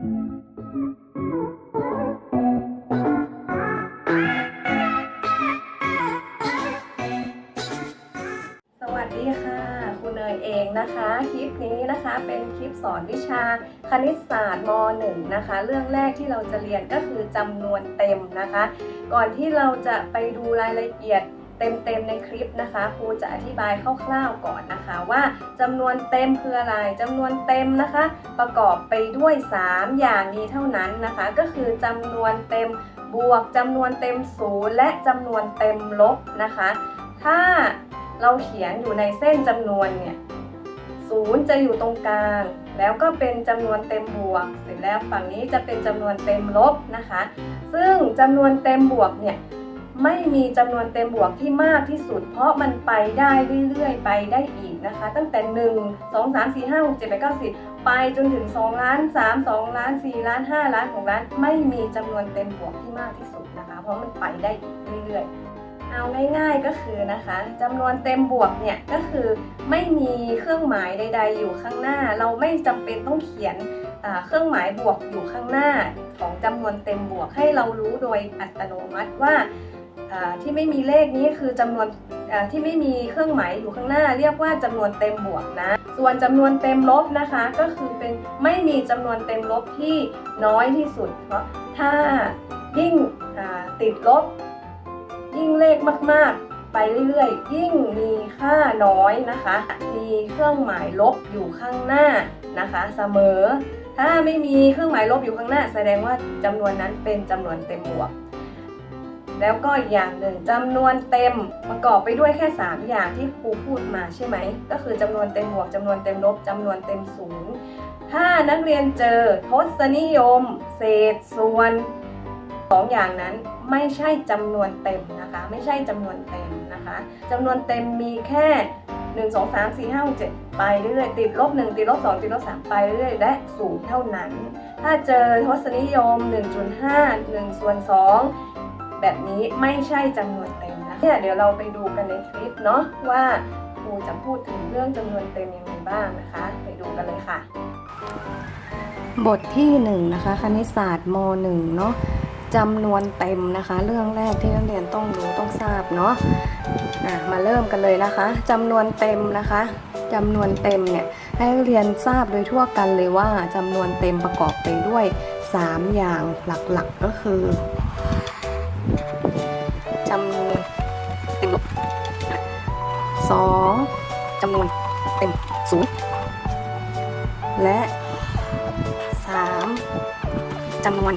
สวัสดีค่ะ คุณเนยเองนะคะ คลิปนี้นะคะเป็นคลิปสอนวิชาคณิตศาสตร์ม .1 นะคะ เรื่องแรกที่เราจะเรียนก็คือจำนวนเต็มนะคะ ก่อนที่เราจะไปดูรายละเอียด เต็มๆในคลิปนะคะครูจะอธิบายคร่าวๆก่อนนะคะ ว่าจำนวนเต็มคืออะไรจำนวนเต็มนะคะ ประกอบไปด้วย 3 อย่างนี้เท่านั้นนะคะ ก็คือจำนวนเต็มบวกจำนวนเต็มศูนย์และจำนวนเต็มลบนะคะ ถ้าเราเขียนอยู่ในเส้นจำนวนเนี่ยศูนย์จะอยู่ตรงกลาง แล้วก็เป็นจำนวนเต็มบวก เสร็จแล้วฝั่งนี้จะเป็นจำนวนเต็มลบนะคะ ซึ่งจำนวนเต็มบวกเนี่ย ไม่มีจำนวนเต็มบวกที่มากที่สุด เพราะมันไปได้เรื่อยๆ ไปได้อีกนะคะ ตั้งแต่ 1 2 3 4 5 6 7 8 9 10 ไปจนถึง 2 ล้าน 3 2 ล้าน 4 ล้าน 5 ล้าน 6 ล้าน ไม่มีจำนวนเต็มบวกที่มากที่สุดนะคะ เพราะมันไปได้อีกเรื่อยๆเอาง่ายๆก็คือนะคะจำนวนเต็มบวกเนี่ยก็คือไม่มีเครื่องหมายใด ๆ อยู่ข้างหน้า เราไม่จำเป็นต้องเขียนเครื่องหมายบวกอยู่ข้างหน้าของจำนวนเต็มบวกให้เรารู้โดยอัตโนมัติว่า ที่ไม่มีเลขนี้คือจำนวนที่ไม่มีเครื่องหมายอยู่ข้างหน้า เรียกว่าจำนวนเต็มบวกนะ ส่วนจำนวนเต็มลบนะคะ ก็คือเป็นไม่มีจำนวนเต็มลบที่น้อยที่สุด เพราะถ้ายิ่งติดลบ ยิ่งเลขมากๆ ไปเรื่อยๆ ยิ่งมีค่าน้อยนะคะ มีเครื่องหมายลบอยู่ข้างหน้านะคะเสมอ ถ้าไม่มีเครื่องหมายลบอยู่ข้างหน้า แสดงว่าจำนวนนั้นเป็นจำนวนเต็มบวก แล้วก็อีกอย่างหนึ่งจำนวนเต็มประกอบไปด้วยแค่ 3 อย่างที่ครูพูดมาใช่ไหม ก็คือจำนวนเต็มบวกจำนวนเต็มลบจำนวนเต็มศูนย์ถ้านักเรียนเจอทศนิยม เศษส่วนสองอย่างนั้นไม่ใช่จำนวนเต็มนะคะ ไม่ใช่จำนวนเต็มนะคะจำนวนเต็มมีแค่ 1 2 3 4 5 6 7 ไปเรื่อยๆติดลบ 1 ติดลบ 2 ติดลบ 3 ไปเรื่อยๆและศูนย์เท่านั้น ถ้าเจอทศนิยม 1.5 1ส่วน2 แบบนี้ไม่ใช่จำนวนเต็มนะเนี่ยเดี๋ยวเราไปดูกันในคลิปเนาะว่าครูจะพูดถึงเรื่องจำนวนเต็มยังไงบ้างนะคะ ไปดูกันเลยค่ะ บทที่1นงนะคะคณิตศาสตร์ม .1 เนาะจำนวนเต็มนะคะ เรื่องแรกที่นักเรียนต้องรู้ต้องทราบเนาะะมาเริ่มกันเลยนะคะจำนวนเต็มนะคะจำนวนเต็มเนี่ยให้นักเรียนทราบโดยทั่วกันเลยว่าจำนวนเต็มประกอบไปด้วย 3 อย่างหลักๆก็คือ สองจำนวนเต็มศูนย์และ3จำนวน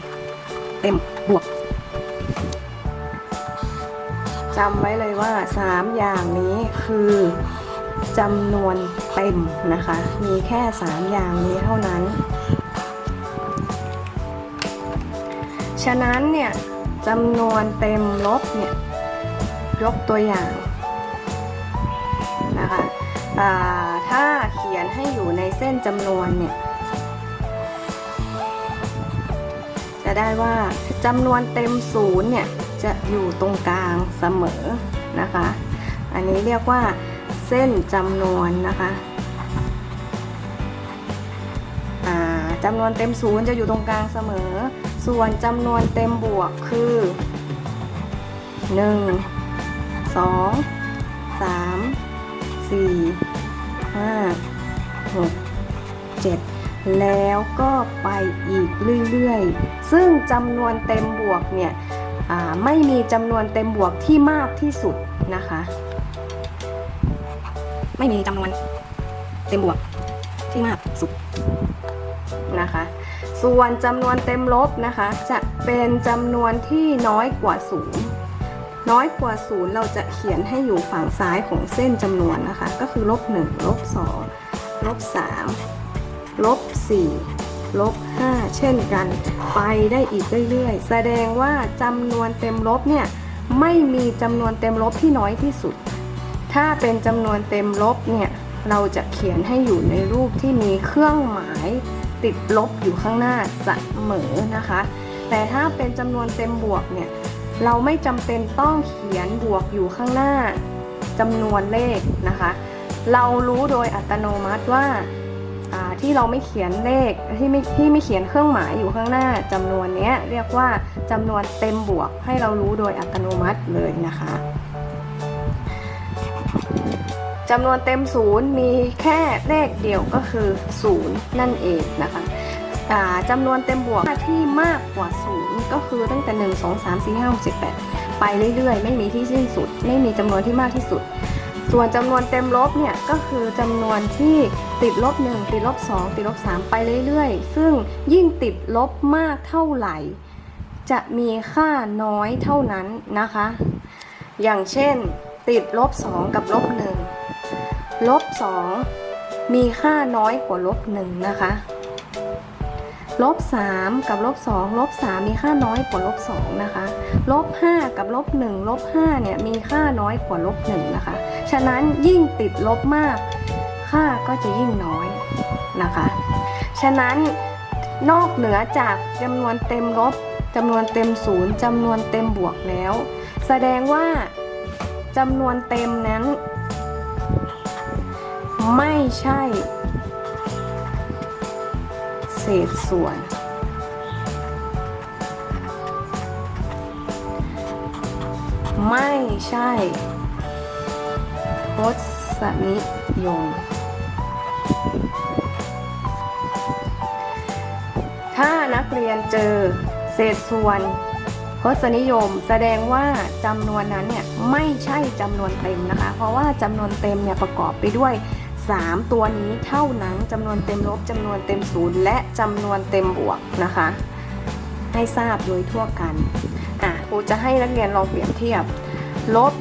เต็มบวกจำไว้เลยว่า 3 อย่างนี้คือจำนวนเต็มนะคะ มีแค่ 3 อย่างนี้เท่านั้น ฉะนั้นเนี่ยจำนวนเต็มลบเนี่ยยกตัวอย่าง นะคะถ้าเขียนให้อยู่ในเส้นจำนวนเนี่ยจะได้ว่าจำนวนเต็มศูนย์เนี่ยจะอยู่ตรงกลางเสมอนะคะ อันนี้เรียกว่าเส้นจำนวนนะคะจำนวนเต็มศูนย์จะอยู่ตรงกลางเสมอ ส่วนจำนวนเต็มบวกคือ 1 2 3 4 5 6 7แล้วก็ไปอีกเรื่อยๆ ซึ่งจำนวนเต็มบวกเนี่ยไม่มีจำนวนเต็มบวกที่มากที่สุดนะคะ ไม่มีจำนวนเต็มบวกที่มากสุดนะคะ ส่วนจำนวนเต็มลบนะคะ จะเป็นจำนวนที่น้อยกว่าศูนย์ น้อยกว่าศูนย์เราจะเขียนให้อยู่ฝั่งซ้ายของเส้นจำนวนนะคะ ก็คือลบ1ลบ2ลบ3ลบ4ลบ5เช่นกัน ไปได้อีกเรื่อยๆ แสดงว่าจำนวนเต็มลบเนี่ยไม่มีจำนวนเต็มลบที่น้อยที่สุด ถ้าเป็นจำนวนเต็มลบเนี่ยเราจะเขียนให้อยู่ในรูปที่มีเครื่องหมายติดลบอยู่ข้างหน้าเสมอนะคะ แต่ถ้าเป็นจำนวนเต็มบวกเนี่ย เราไม่จำเป็นต้องเขียนบวกอยู่ข้างหน้าจำนวนเลขนะคะ เรารู้โดยอัตโนมัติว่าที่เราไม่เขียนเลขที่ไม่ที่ไม่เขียนเครื่องหมายอยู่ข้างหน้าจำนวนนี้เรียกว่าจำนวนเต็มบวกให้เรารู้โดยอัตโนมัติเลยนะคะจำนวนเต็มศูนย์มีแค่เลขเดียวก็คือศูนย์นั่นเองนะคะอ่าจำนวนเต็มบวกที่มากกว่าศูนย์ ก็คือตั้งแต่ 1 2 3 4 5 6 7 8 ไปเรื่อยๆ ไม่มีที่สิ้นสุด ไม่มีจำนวนที่มากที่สุด ส่วนจำนวนเต็มลบเนี่ยก็คือจำนวนที่ติดลบ 1 ติดลบ 2 ติดลบ 3 ไปเรื่อยๆ ซึ่งยิ่งติดลบมากเท่าไหร่ จะมีค่าน้อยเท่านั้นนะคะ อย่างเช่น ติดลบ 2 กับลบ 1 ลบ 2 มีค่าน้อยกว่าลบ 1 นะคะ ลบ3กับลบ2ลบ3มีค่าน้อยกว่าลบ2นะคะลบ5กับลบ1ลบ5เนี่ยมีค่าน้อยกว่าลบ1นะคะ ฉะนั้นยิ่งติดลบมาก ค่าก็จะยิ่งน้อยนะคะ ฉะนั้นนอกเหนือจากจำนวนเต็มลบจำนวนเต็มศูนย์จำนวนเต็มบวกแล้ว แสดงว่าจำนวนเต็มนั้น ไม่ใช่ เศษส่วน ไม่ใช่ทศนิยม ถ้านักเรียนเจอเศษส่วนทศนิยมแสดงว่าจำนวนนั้นเนี่ยไม่ใช่จำนวนเต็มนะคะ เพราะว่าจำนวนเต็มเนี่ยประกอบไปด้วย 3 ตัวนี้เท่านั้นจำนวนเต็มลบจำนวนเต็มศูนย์และจำนวนเต็มบวกนะคะ ให้ทราบโดยทั่วกันอะครูจะให้นักเรียนลองเปรียบเทียบลบ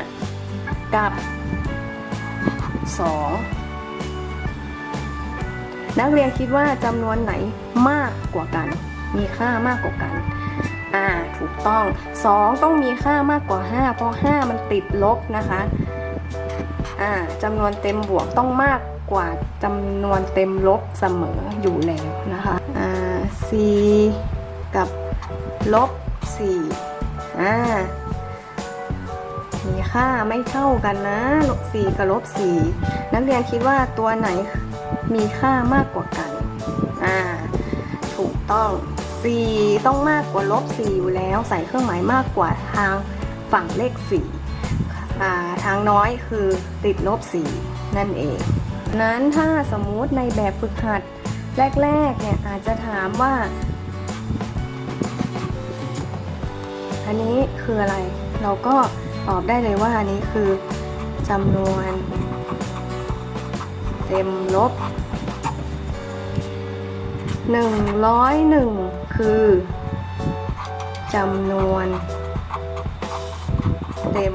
5 กับ 2 นักเรียนคิดว่าจำนวนไหนมากกว่ากัน มีค่ามากกว่ากันอ่าถูกต้อง 2 ต้องมีค่ามากกว่า 5 เพราะ 5 มันติดลบนะคะ จำนวนเต็มบวกต้องมากกว่าจำนวนเต็มลบเสมออยู่แล้วนะคะอ่า4กับลบ4อ่ามีค่าไม่เท่ากันนะลบ4กับลบ4นักเรียนคิดว่าตัวไหนมีค่ามากกว่ากัน อ่า ถูกต้อง4ต้องมากกว่าลบ4อยู่แล้ว ใส่เครื่องหมายมากกว่าทางฝั่งเลข4อ่ ทางน้อยคือติดลบ 4 นั่นเอง นั้นถ้าสมมุติในแบบฝึกหัดแรกๆเนี่ยอาจจะถามว่า อันนี้คืออะไร เราก็ตอบได้เลยว่าอันนี้คือจำนวน เต็มลบ 101 คือจำนวน เต็ม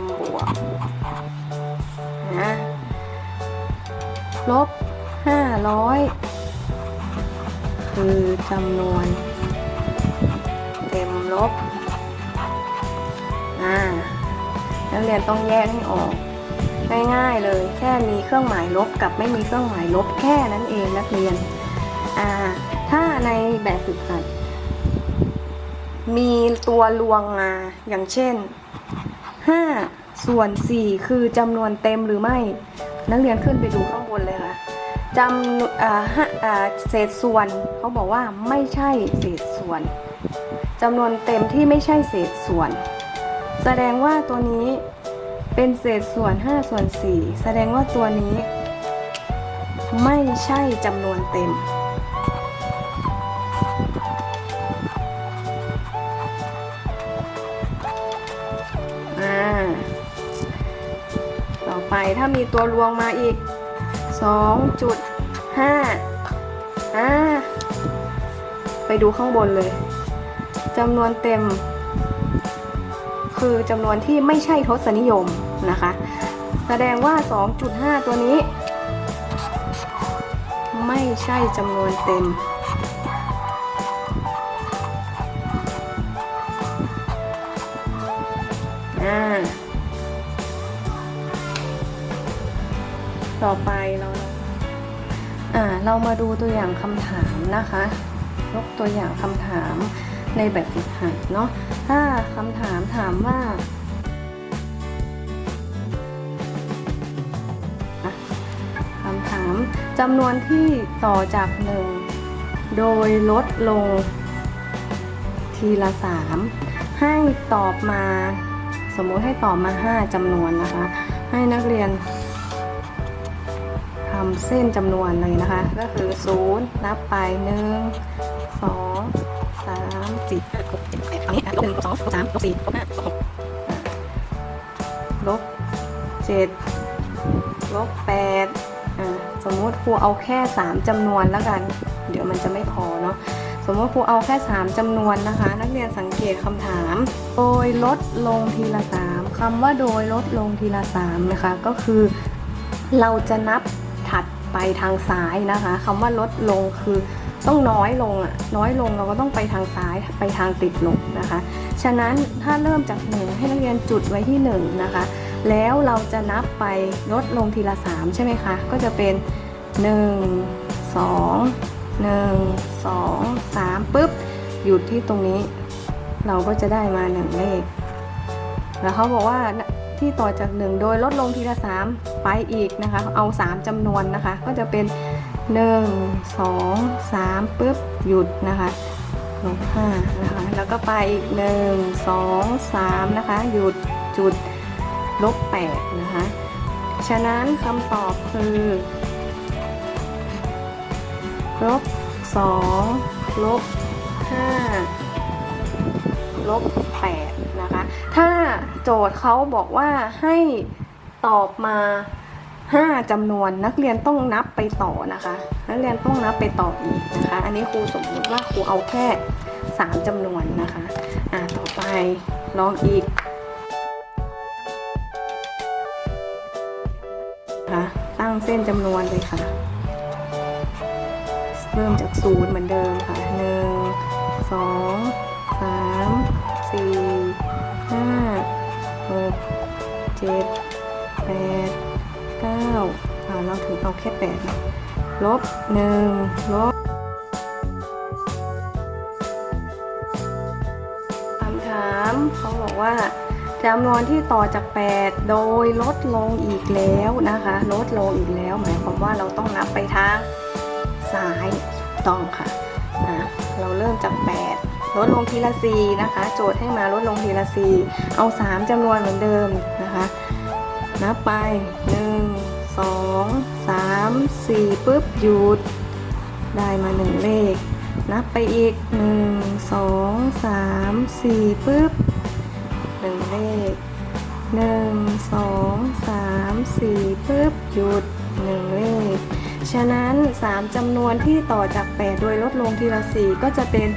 ลบ 500 คือจำนวน เต็มลบ อ่า นักเรียนต้องแยกให้ออก ง่ายๆเลย แค่มีเครื่องหมายลบกับไม่มีเครื่องหมายลบแค่นั้นเองนักเรียน อ่า ถ้าในแบบฝึกหัดมีตัวลวงมา อย่างเช่น 5 ส่วน 4 คือจำนวนเต็มหรือไม่ นักเรียนขึ้นไปดูข้างบนเลยค่ะจำเศษส่วนเขาบอกว่าไม่ใช่เศษส่วนจำนวนเต็มที่ไม่ใช่เศษส่วน แสดงว่าตัวนี้เป็นเศษส่วน 5 ส่วน 4 แสดงว่าตัวนี้ ไม่ใช่จำนวนเต็ม ไปถ้ามีตัวรวงมาอีก 2.5อ่าไปดูข้างบนเลยจำนวนเต็ม คือจำนวนที่ไม่ใช่ทศนิยมนะคะ แสดงว่า 2.5 ตัวนี้ ไม่ใช่จำนวนเต็ม ต่อไปเราอ่าเรามาดูตัวอย่างคำถามนะคะ ยกตัวอย่างคำถามในแบบฝึกหัดเนาะถ้าคำถามถามว่าคำถามจำนวนที่ต่อจากหนึ่งโดยลดลงทีละสามให้ตอบมา สมมุติให้ตอบมา 5จำนวนนะคะ ให้นักเรียน เส้นจำนวนเลยนะคะ ก็คือ 0 นับไป 1 2 3 4 5 6 7 8อันนี้ลบ1ลบ2ลบ3ลบ4ลบ5ลบ6ลบ7ลบ8สมมุติครูเอาแค่ 3จำนวนแล้วกัน เดี๋ยวมันจะไม่พอเนาะสมมติครูเอาแค่ 3จำนวนนะคะ นักเรียนสังเกตคำถาม โดยลดลงทีละ 3คำว่าโดยลดลงทีละ 3 นะคะ ก็คือเราจะนับ ไปทางซ้ายนะคะคำว่าลดลงคือต้องน้อยลงอะน้อยลงเราก็ต้องไปทางซ้ายไปทางติดลบนะคะ ฉะนั้นถ้าเริ่มจากหนึ่งให้นักเรียนจุดไว้ที่1นะคะแล้วเราจะนับไปลดลงทีละ 3 ใช่ไหมคะ ก็จะเป็น 1 2 1 2 3ปุ๊บหยุดที่ตรงนี้ เราก็จะได้มาหนึ่งเลข แล้วเขาบอกว่า ที่ต่อจาก 1 โดยลดลงทีละ 3 ไปอีกนะคะ เอา 3จำนวนนะคะ ก็จะเป็น 1 2 3ปุ๊บหยุดนะคะลบ5นะคะ แล้วก็ไปอีก 1 2 3 นะคะ หยุดจุดลบ8นะคะ ฉะนั้นคำตอบคือลบ2ลบ5ลบ ถ้าโจทย์เขาบอกว่าให้ตอบมา5จำนวนนักเรียนต้องนับไปต่อนะคะ นักเรียนต้องนับไปต่ออีกนะคะ อันนี้ครูสมมติว่าครูเอาแค่ 3จำนวนนะคะอ่าต่อไปลองอีกคะตั้งเส้นจำนวนเลยค่ะ เริ่มจากศูนย์เหมือนเดิมค่ะหนึ่งสอ เราถึงเอาแค่แปดลบหนึ่งลบคำถามเขาบอกว่าจำนวนที่ต่อจาก 8 โดยลดลงอีกแล้วนะคะ ลดลงอีกแล้ว หมายความว่าเราต้องนับไปทางซ้ายถูกต้องค่ะอะเราเริ่มจาก 8 ลดลงทีละ4นะคะ โจทย์ให้มาลดลงทีละ4เอา 3จำนวนเหมือนเดิมนะคะ นับไป 1 2 3 4ปุ๊บหยุด ได้มา1เลข นับไปอีก1 2 3 4ปุ๊บหนึ่งเลขหนึ่งสองสามสี่ปึ๊บหยุดหนึ่งเลข ฉะนั้น 3จำนวนที่ต่อจาก 8 โดยลดลงทีละ 4 ก็จะเป็น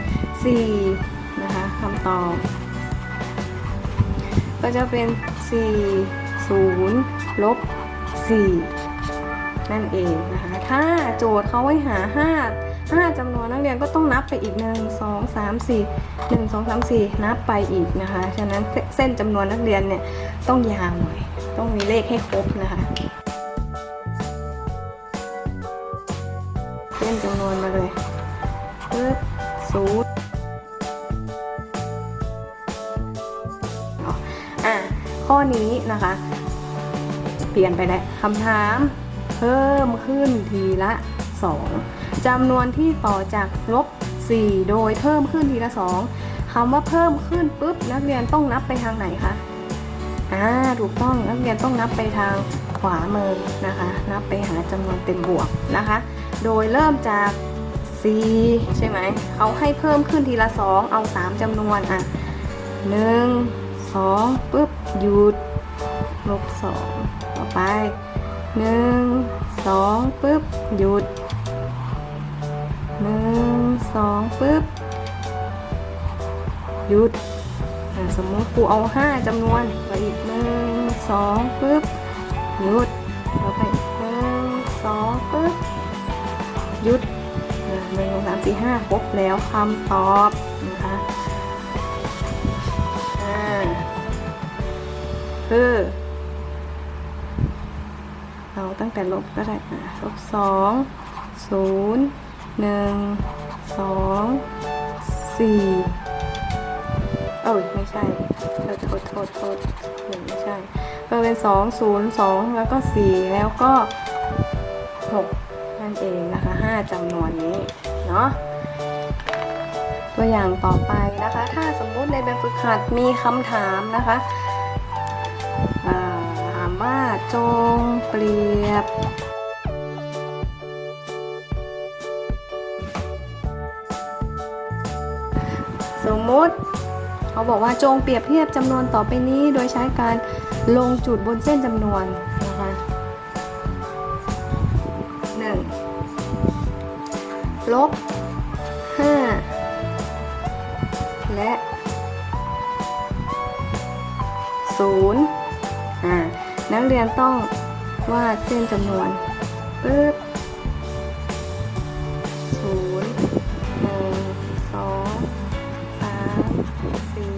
4 นะคะคำตอบ ก็จะเป็น 4 0ลบ4 นั่นเองนะคะถ้าโจทย์เขาให้หา 5 5จำนวนนักเรียนก็ต้องนับไปอีก 1 2 3 4 1 2 3 4 นับไปอีกนะคะ ฉะนั้นเส้นจำนวนนักเรียนเนี่ยต้องยาวหน่อย ต้องมีเลขให้ครบนะคะ เส้นจำนวนมาเลยปึ๊บศูนย์อะข้อนี้นะคะ เปลี่ยนไปแล้วคำถาม เพิ่มขึ้นทีละ 2จำนวนที่ต่อจากลบ 4 โดยเพิ่มขึ้นทีละ 2คำว่าเพิ่มขึ้นปุ๊บนักเรียนต้องนับไปทางไหนคะอ่าถูกต้องนักเรียนต้องนับไปทางขวามือนะคะ นับไปหาจำนวนเต็มบวกนะคะ โดยเริ่มจาก 4 ใช่ไหมเขาให้เพิ่มขึ้นทีละ 2 เอา 3จำนวนอะ1 2ปุ๊บหยุดลบ2ต่อไป 1 2ปุ๊บ หยุด1 2ปุ๊บ หยุด สมมติครูเอา5จำนวนไปอีก1 2ปุ๊บ หยุดแล้วไปหนึ่งสองปุ๊บ หยุดหนึ่งสองสามสี่ห้าครบแล้วคำตอบนะคะคือ ตั้งแต่ลบก็ได้อะลบสองศูนย์หนึ่งสองสี่เอ้ยไม่ใช่โทษโทษโทษโทษหนึ่งไม่ใช่ก็เป็นสองศูนย์สองแล้วก็สี่แล้วก็หกนั่นเองนะคะ5จำนวนนี้เนาะตัวอย่างต่อไปนะคะ ถ้าสมมุติในแบบฝึกหัดมีคำถามนะคะ ว่าจงเปรียบ สมมุติ เขาบอกว่าจงเปรียบเทียบจำนวนต่อไปนี้โดยใช้การลงจุดบนเส้นจำนวนนะคะหนึ่งลบห้าและศูนย์ นักเรียนต้องวาดเส้นจำนวนปึ๊บศูนย์หนึ่งสองสามสี่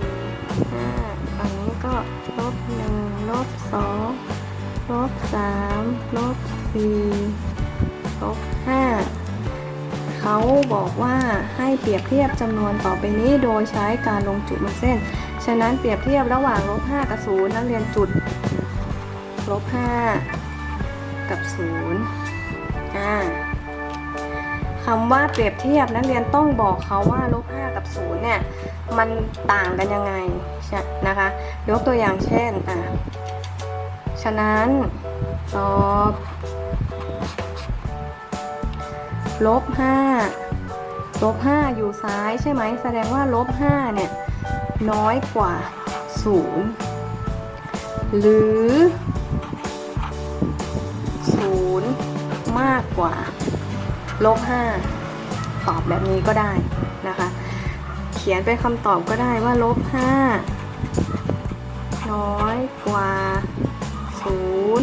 ห้าฝั่งนี้ก็ลบหนึ่งลบสองลบสามลบสี่ลบห้าเขาบอกว่าให้เปรียบเทียบจำนวนต่อไปนี้โดยใช้การลงจุดบนเส้น ฉะนั้นเปรียบเทียบระหว่างลบ5กับ0นักเรียนจุด ลบ 5 กับ 0อ่าคำว่าเปรียบเทียบนักเรียนต้องบอกเขาว่าลบ 5 กับ 0 เนี่ย มันต่างกันยังไงใช่นะคะ ยกตัวอย่างเช่นอะฉะนั้นตอบลบ 5 ลบ 5 อยู่ซ้ายใช่ไหม แสดงว่าลบ 5 เนี่ย น้อยกว่า 0 หรือ กว่าลบ5ตอบแบบนี้ก็ได้นะคะ เขียนเป็นคำตอบก็ได้ว่าลบ5น้อยกว่า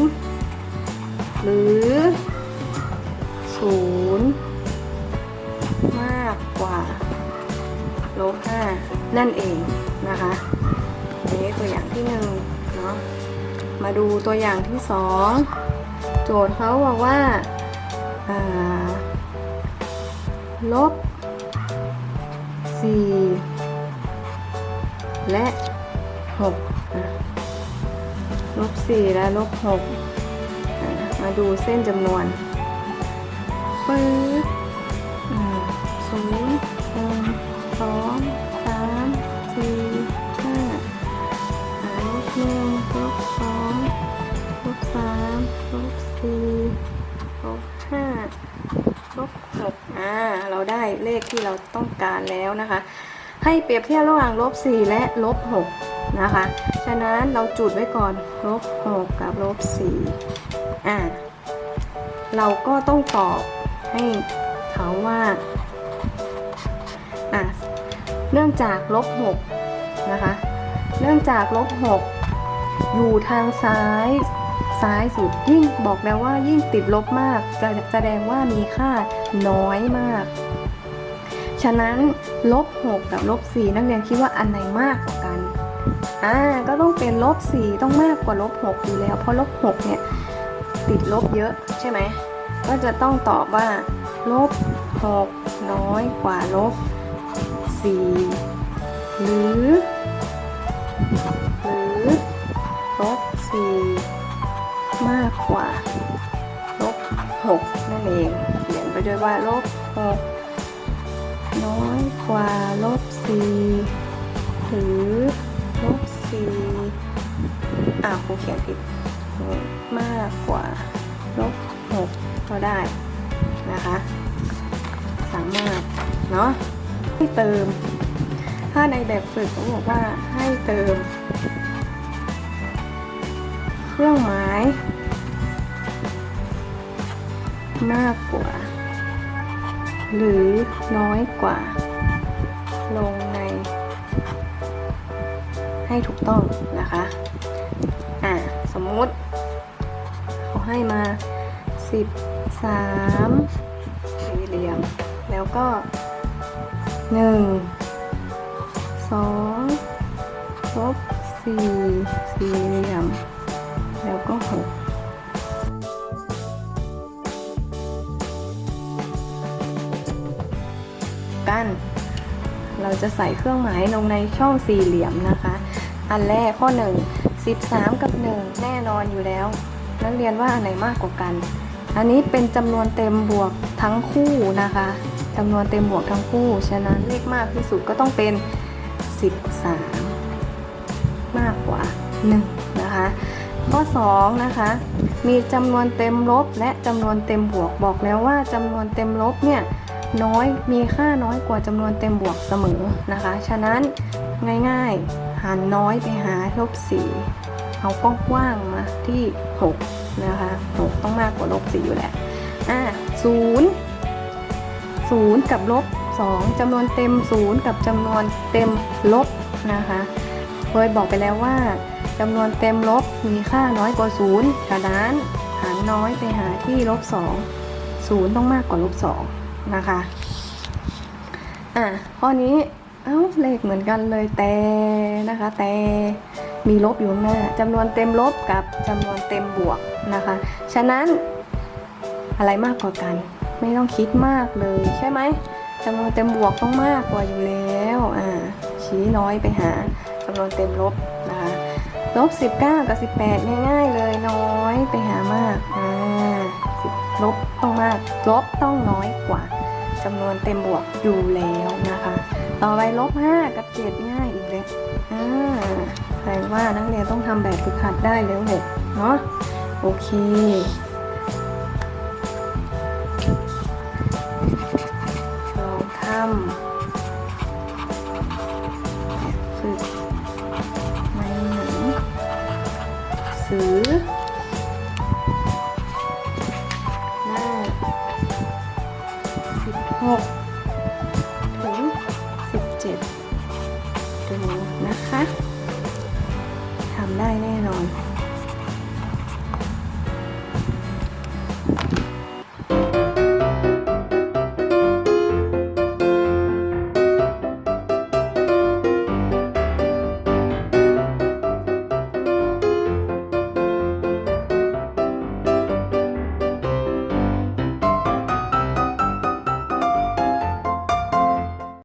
0 หรือ 0 มากกว่าลบ5นั่นเองนะคะอันนี้ตัวอย่างที่หนึ่งเนาะมาดูตัวอย่างที่สองโจทย์เขาบอกว่าอ่า ลบสี่และหกลบสี่และลบหกมาดูเส้นจำนวนปึ๊บสมมติ อ่าเราได้เลขที่เราต้องการแล้วนะคะ ให้เปรียบเทียบระหว่างลบสี่และลบหกนะคะ ฉะนั้นเราจุดไว้ก่อนลบหกกับลบสี่อ่าเราก็ต้องตอบให้เขาว่าอะเนื่องจากลบ6นะคะ เนื่องจากลบ6อยู่ทางซ้าย ซ้ายสุดยิ่งบอกแล้วว่ายิ่งติดลบมากจะแสดงว่ามีค่าน้อยมาก ฉะนั้นลบ6กับลบ4นักเรียนคิดว่าอันไหนมากกว่ากันอ่าก็ต้องเป็นลบ4ต้องมากกว่าลบ6อยู่แล้ว เพราะลบ6เนี่ยติดลบเยอะใช่ไหมก็จะต้องตอบว่าลบ6น้อยกว่าลบ4หรือหรือ กว่าลบ6นั่นเอง เขียนไปด้วยว่าลบ6น้อยกว่าลบ4หรือลบ4อะครูเขียนผิดมากกว่าลบ6ก็ได้นะคะ สามารถเนาะให้เติม ถ้าในแบบฝึกเขาบอกว่าให้เติม เครื่องหมาย มากกว่า หรือน้อยกว่า ลงใน ให้ถูกต้องนะคะอะสมมุติเขาให้มา 13สี่เหลี่ยม แล้วก็ 1 2ลบ4สี่เหลี่ยม แล้วก็ 6 เราจะใส่เครื่องหมายลงในช่องสี่เหลี่ยมนะคะ อันแรกข้อ 1 13 กับ 1 แน่นอนอยู่แล้ว นักเรียนว่าอันไหนมากกว่ากัน อันนี้เป็นจำนวนเต็มบวกทั้งคู่นะคะจำนวนเต็มบวกทั้งคู่ ฉะนั้นเลขมากที่สุดก็ต้องเป็น 13 มากกว่า 1 นะคะ ข้อ 2 นะคะ มีจำนวนเต็มลบและจำนวนเต็มบวกบอกแล้วว่าจำนวนเต็มลบเนี่ย น้อยมีค่าน้อยกว่าจำนวนเต็มบวกเสมอนะคะ ฉะนั้นง่ายๆ หารน้อยไปหาลบ4เอากว้างๆมาที่ 6 นะคะ 6 ต้องมากกว่าลบ4อยู่แหละอะศูนย์ศูนย์กับลบ2จำนวนเต็ม0กับจำนวนเต็มลบนะคะเคยบอกไปแล้วว่าจำนวนเต็มลบมีค่าน้อยกว่า0ฉะนั้นหารน้อยไปหาที่ลบ2 0 ต้องมากกว่าลบ2 นะคะ อะข้อนี้เอ้าเลขเหมือนกันเลยแต่นะคะ แต่มีลบอยู่ข้างหน้าจำนวนเต็มลบกับจำนวนเต็มบวกนะคะ ฉะนั้นอะไรมากกว่ากัน ไม่ต้องคิดมากเลยใช่ไหมจำนวนเต็มบวกต้องมากกว่าอยู่แล้วอ่าชี้น้อยไปหาจำนวนเต็มลบนะคะลบ 19 กับ 18 ง่ายๆเลยน้อยไปหามากอ่าลบต้องมาก ลบต้องน้อยกว่า จำนวนเต็มบวกอยู่แล้วนะคะ ต่อไปลบ5กับ7ง่ายอีกแล้วอ่าแปลว่านักเรียนต้องทำแบบฝึกหัดได้แล้วหกเนาะโอเคลองทำแบบฝึกในหนังสือ